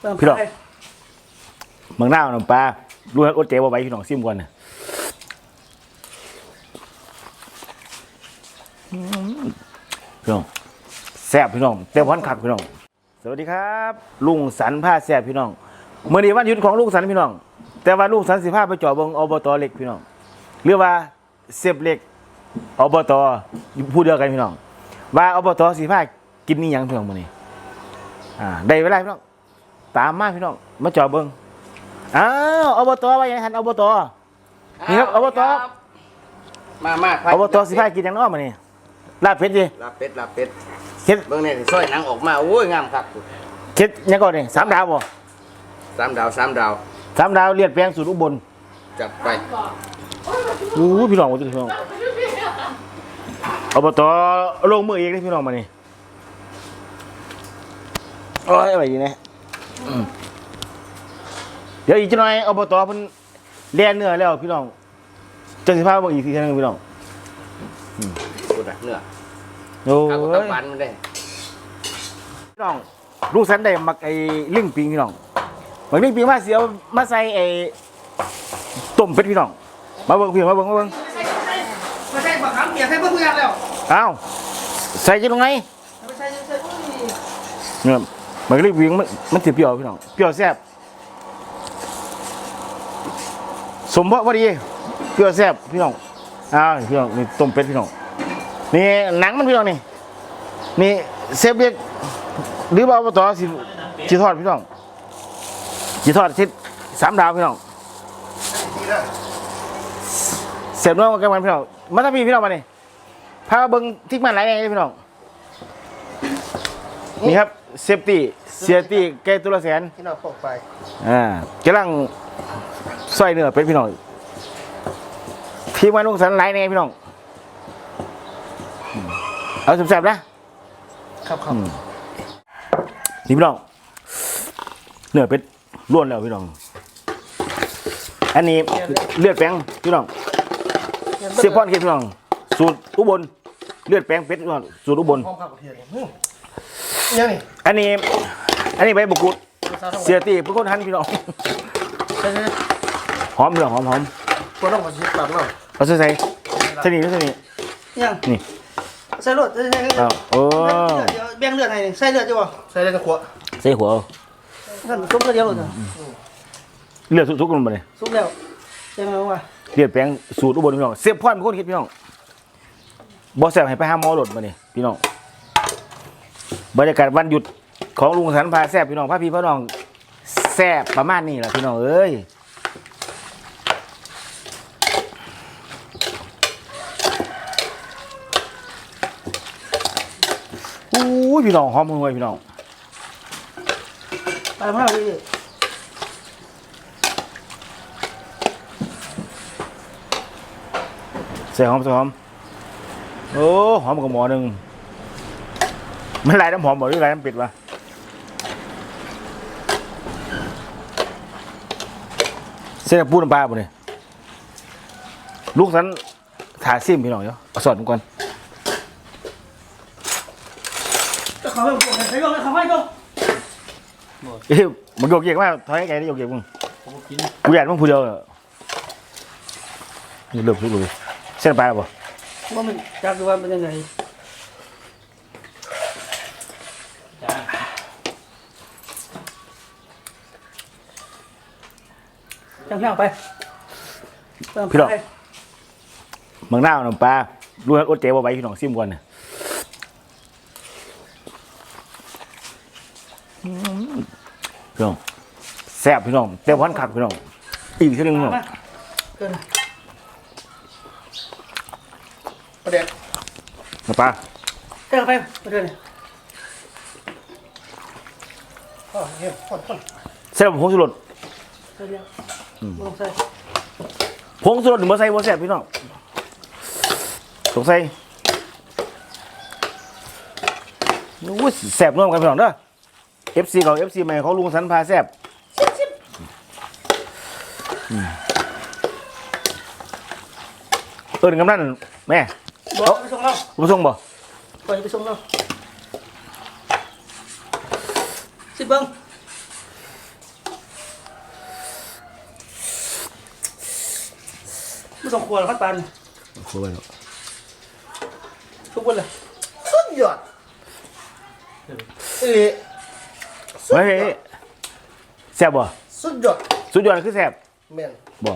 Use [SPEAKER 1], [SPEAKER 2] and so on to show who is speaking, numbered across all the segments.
[SPEAKER 1] เติม
[SPEAKER 2] พี่น้อง
[SPEAKER 1] ไป
[SPEAKER 2] เมืองหน้าวน้ำปลารู้อดเจ๊บ่ไหว้พี่น้องซิมก่อนนะอืมพี่น้องแซ่บพี่น้องเต็มพันขัดพี่น้อง สวัสดีครับ ลุงสันผ้าแซ่บพี่น้องเมื่อนี้วันหยุดของลุงสันพี่น้อง แต่ว่าลุงสันสิผ้าไปเจาะเบิงอบตเล็กพี่น้องหรือว่าเสียบเล็กอบตพูดเดียวกันพี่น้อง ว่าอบตสิผ้ากินนี่ยังพี่น้องมื้อนี้อ่าได้เวลาพี่น้อง ตามมาพี่น้องมาเจาะเบิงอ้าวอบตว่าอย่างไรหันอบตนี่ครับอบต
[SPEAKER 3] มามา
[SPEAKER 2] อบตสิผ้ากินยังน้อมื้อนี้ลาบเป็ดดิ
[SPEAKER 3] ลาบเป็ดลาบเป็ด
[SPEAKER 2] เฮ็ด
[SPEAKER 3] เบิ่งนี่ซอยหนังออกมาโอ้ยงามครับ
[SPEAKER 2] เฮ็ดยังก่อนนี่สามดาวบ่
[SPEAKER 3] สามดาวสามดาว
[SPEAKER 2] สามดาวเลียดแปลงสูตรอุบล
[SPEAKER 3] จัดไป
[SPEAKER 2] อู้พี่น้องว่าพี่น้องอบตลงมือเองเลยพี่น้องมานี่โอ้ยอะไรอยู่เนี่ยอืม เดี๋ยวอีกจะหน่อยอบตเพิ่นเลียนเนื้อแล้วพี่น้องจะสิพาเบิ่งอีกทีนึงพี่น้อง
[SPEAKER 3] กูนะเนื้อ
[SPEAKER 2] โอ้
[SPEAKER 3] ข้าวกับ
[SPEAKER 2] ย
[SPEAKER 3] ปันมันได้
[SPEAKER 2] พี่น้องลูกสันได้มักไอ้ลิงปิงพี่น้องมักลิงปิงมาเสียวมาใส่ไอ้ต้มเป็ดพี่น้องมาเบิ่งพี่มาเบิ่งมาเบิ่ง
[SPEAKER 1] ไม่ใช่ไม่ใช่ไม่ใช่บักขามเปียกให้เพื่อนเพื่อนแล้ว
[SPEAKER 2] อ้าวใส่จะตรงไหน
[SPEAKER 1] ไม่ใช่ไม่ใช่อุ้ย
[SPEAKER 2] เนี่ย มันก็เรียกวิ่งมันมันถือเปรี้ยวพี่น้องเปรี้ยวแซ่บสมเพราะพอดีเปรี้ยวแซ่บพี่น้องอ้าวพี่น้องนี่ต้มเป็ดพี่น้องนี่หนังมันพี่น้องนี่นี่เซฟเรียกหรือว่าอบตสิจีทอดพี่น้องจีทอดทิศสามดาวพี่น้องเสียบน้อกันมันพี่น้องมาถ้าพี่พี่น้องมานี่พาเบิ้งทิกมันไหลไงพี่น้องนี่ครับ เซฟตี้เสียตี้แกตัวละแสน
[SPEAKER 3] ที่เราพกไป
[SPEAKER 2] อ่ากำลังซอยเนื้อเป็นพี่น้องทีมงานลุงสันไลน์ไงพี่น้องอืมเอาแซ่บๆนะครับ
[SPEAKER 3] ครับ
[SPEAKER 2] นี่พี่น้องเนื้อเป็ดล้วนแล้วพี่น้อง อันนี้เลือดแป้งพี่น้องเสียบพอนเกพี่น้อง สูตรอุบลเลือดแป้งเป็ดพี่น้องสูตรอุบล
[SPEAKER 3] ยนยังนี่
[SPEAKER 2] อันนี้ อันนี้ใบบุกุดเสียตีเป็นคนทันพี่น้อง
[SPEAKER 3] ใช่ใช่
[SPEAKER 2] หอมพี่น้องหอมหอม
[SPEAKER 3] ตัวน้องมาชิมปากน้อง
[SPEAKER 2] เอาใส่ใส่ใส่นี่ใส่นี่
[SPEAKER 1] ยัง
[SPEAKER 2] นี่
[SPEAKER 1] ใส่เลือดใส่ใส่
[SPEAKER 2] อ้าวโอ้
[SPEAKER 1] เดี๋ยวแบ่งเลือดให้นี่ใส่เลือดจ้ะบ่
[SPEAKER 3] ใส่ได้ทั้งขวด
[SPEAKER 2] ใส่หัวเอา
[SPEAKER 1] ท่านซุปเดียวเลยจ้ะ
[SPEAKER 2] เลือดสุกๆลงมาเลย
[SPEAKER 1] ซุปแล้วใช่ไหมว่า
[SPEAKER 2] เลือดแปลงสูตรอุบลพี่น้องเสียบพ่อนเป็นคนคิดพี่น้องบอแซ่บให้ไปหาหมอหลดมาเนี่ยพี่น้อง บรรยากาศวันหยุดของลุงสันพาแซ่บพี่น้องพาพี่พี่น้องแซ่บประมาณนี้แหละพี่น้องเอ้ยอู้ยพี่น้องหอมมือพี่น้อง
[SPEAKER 1] ไปมาแล้วพี่
[SPEAKER 2] ใส่หอมใส่หอมโอ้หอมกับหมอหนึ่ง มันลายน้ำหอมบ่หรือลายน้ำเป็ดวะเส้นปูน้ำปลาบ่เนี่ยลูกสันถาซิมพี่น้องเดี๋ยวเอาสอดมันก่อน
[SPEAKER 1] จะเขาให้ผมใส่ก่อนเขาให้ก่อน
[SPEAKER 2] เอ้ยมันโยกเยกมากถอยให้ไกลได้โยกเยกมึงกูอยากมึงผู้เดียวเหรอนี่เลือกทุกเลยเส้นปลาบ่
[SPEAKER 1] ว่ามันจักดูว่าเป็นยังไง จังเพียงไปเติมไป
[SPEAKER 2] เมืองหน้าวน้ำปลาลูกอดเจ๊บ่ไหว้พี่น้องซิมก่อนนะอืมพี่น้องแซ่บพี่น้องเต็มพันขัดพี่น้องอีกทีหนึงพี่น้อง
[SPEAKER 1] มาเกิน
[SPEAKER 3] ประเด็น
[SPEAKER 2] น้ำปลา
[SPEAKER 1] เติมไปไปเกิน
[SPEAKER 3] อ๋อเนี่ยคนคน
[SPEAKER 2] แซ่บผงสุรส
[SPEAKER 1] ใส่เดียว ลงใส่
[SPEAKER 2] ผงสุรสหนึ่งมาใส่บ่แซ่บพี่น้องสงสัยโอ้ยแซ่บร่วมกันพี่น้องเด้อ FC เก่า FC ใหม่เขาลุงสันพาแซ่บอืมเอิ้นกำนันแม่
[SPEAKER 1] บอกไปส่งเรา
[SPEAKER 2] ผู้ส่งบ่
[SPEAKER 1] ก่อนจะไปส่งเราสิเบิ้ง ต้องควรพัดปัน
[SPEAKER 2] โอ้ย
[SPEAKER 1] ทุกคนเลย
[SPEAKER 3] สุดยอดเอ๊ะสุด
[SPEAKER 2] เฮ้ย
[SPEAKER 3] ยอด
[SPEAKER 2] แซ่บบ่
[SPEAKER 3] สุดยอด
[SPEAKER 2] สุดยอดคือแซ่บ
[SPEAKER 3] แม่น
[SPEAKER 2] บ่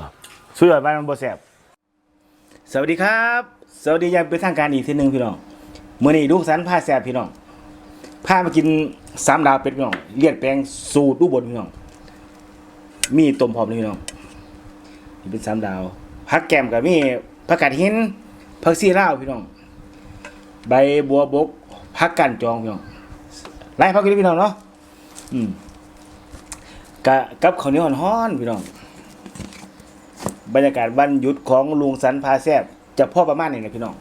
[SPEAKER 2] สุดยอดบ้านมันบ่แซ่บสวัสดีครับ สวัสดีอยังเป็นทางการอีกทีหนึงพี่น้องมื้อนี้ลูกสันพาแซ่บพี่น้องพามากินสามดาวเป็ดพี่น้องเลียดแปลงสูตรอุบลพี่น้องมีต้มพร้อมเลยพี่น้องนี่เป็นสามดาว ผักแก้มก็มีผักกาดหินผักซีลาวพี่น้อง ใบบัวบกผักกันจองพี่น้องไล่ผักกันพี่น้องเนาะอืมกะกับข้าวเหนียวฮ้อนๆพี่น้อง บรรยากาศวันหยุดของลุงสันพาแซบจะพ่อประมาณนี้นะพี่น้อง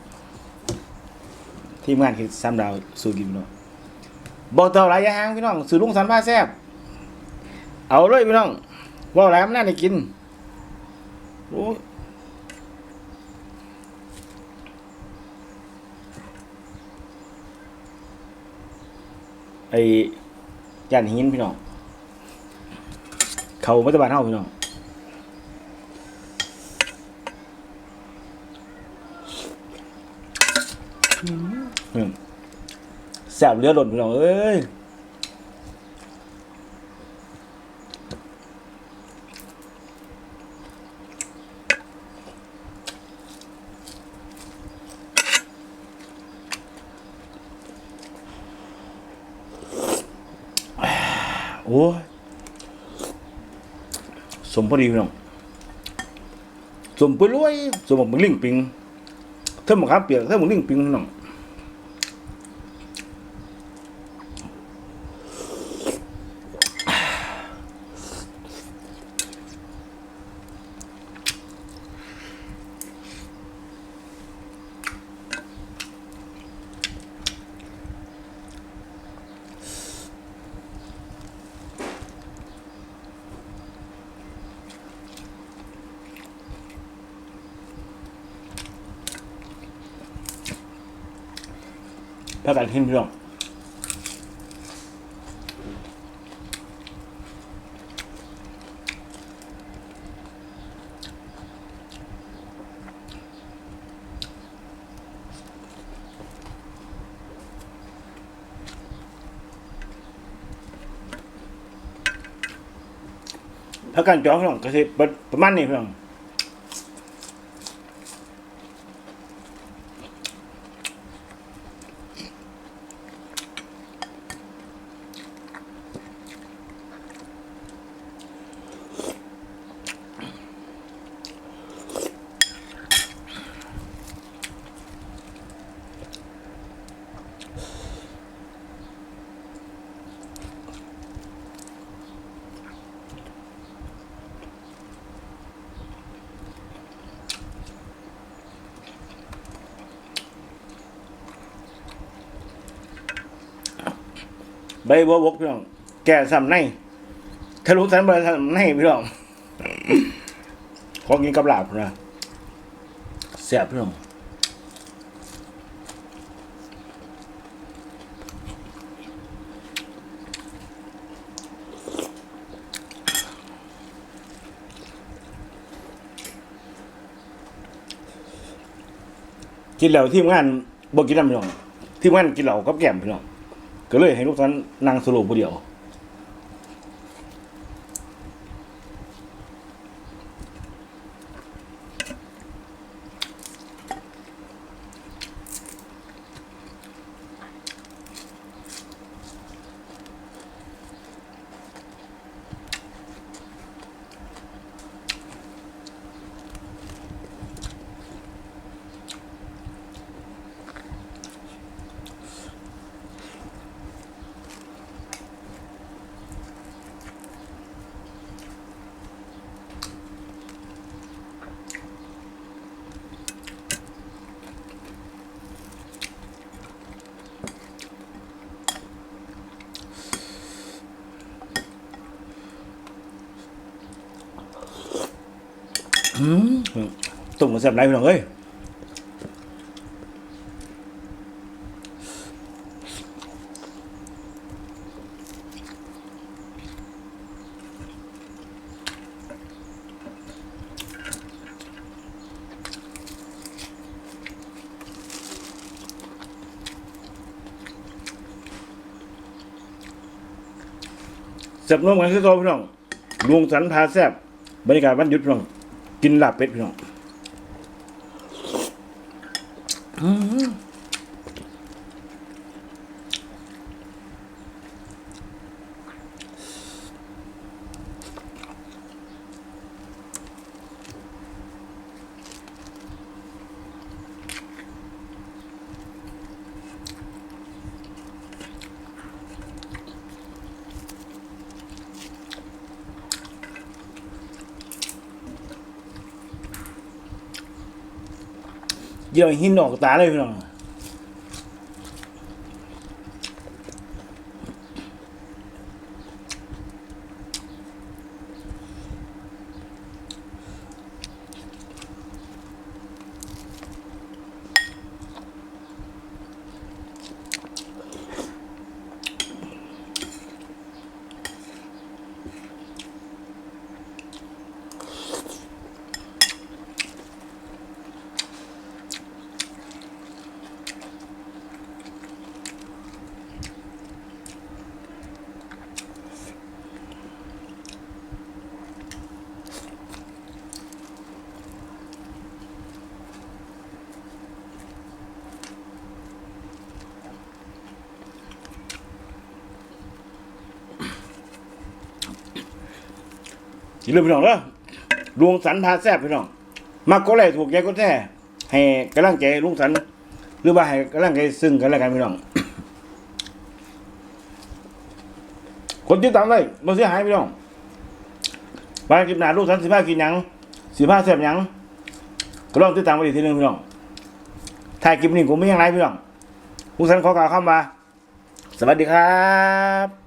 [SPEAKER 2] ทีมงานคือสามดาวสู่กินพี่น้องบอกต่อหลายอย่างพี่น้องสู่ลุงสันพาแซบเอาเลยพี่น้องว่าหลายมันน่าได้กินโอ้ ไอ้ย่านหินพี่น้องเขาไม่ตะบานเท่าพี่น้องอืมแสบเลือดหล่นพี่น้องเอ้ยโอ้ยสมพอดีพี่น้องสมไปรวยสมบักมึงลิงปิงเท่าหมกครับเปียกเท่าหมกลิงปิงพี่น้อง พากันเห็นพี่น้องพากันจ้องพี่น้องก็สิประมาณนี้พี่น้อง ใบบัวบกพี่น้อง แก่ซ้ำในทะลุสันบริซ้ำในพี่น้องของกินกับหลาบนะแซ่บพี่น้องกินแล้วทีมงานบ่กินน้ำพี่น้องทีมงานกินเหล้ากับแก้มพี่น้อง ก็เลยให้ลูกท่านนั่งสโลปผู้เดียว ตุ่มกระแสบไหนพี่น้องเอ้ยสับนวมกันคือโตพี่น้องลุงสันพาแซบบรรยากาศวันหยุดพี่น้อง กินลาบเป็ดพี่น้อง เยี่ยวหินออกตาเลยพี่น้อง อย่าลืมพี่น้องเด้อลุงสันพาแซ่บพี่น้องมักก็เลยถูกใจก็แท้ให้กำลังใจลุงสัน หรือว่าให้กำลังใจซึ่งกันและกันพี่น้อง คนที่ตามได้บ่เสียหายพี่น้องบางคลิปหน้าลุงสันสิพากินหยังสิพาแซ่บหยังก็ลองติดตามไปอีกทีหนึงพี่น้องถ่ายคลิปนี้ผมไม่ยังไรพี่น้องลุงสันขอกล่าวคำว่าสวัสดีครับ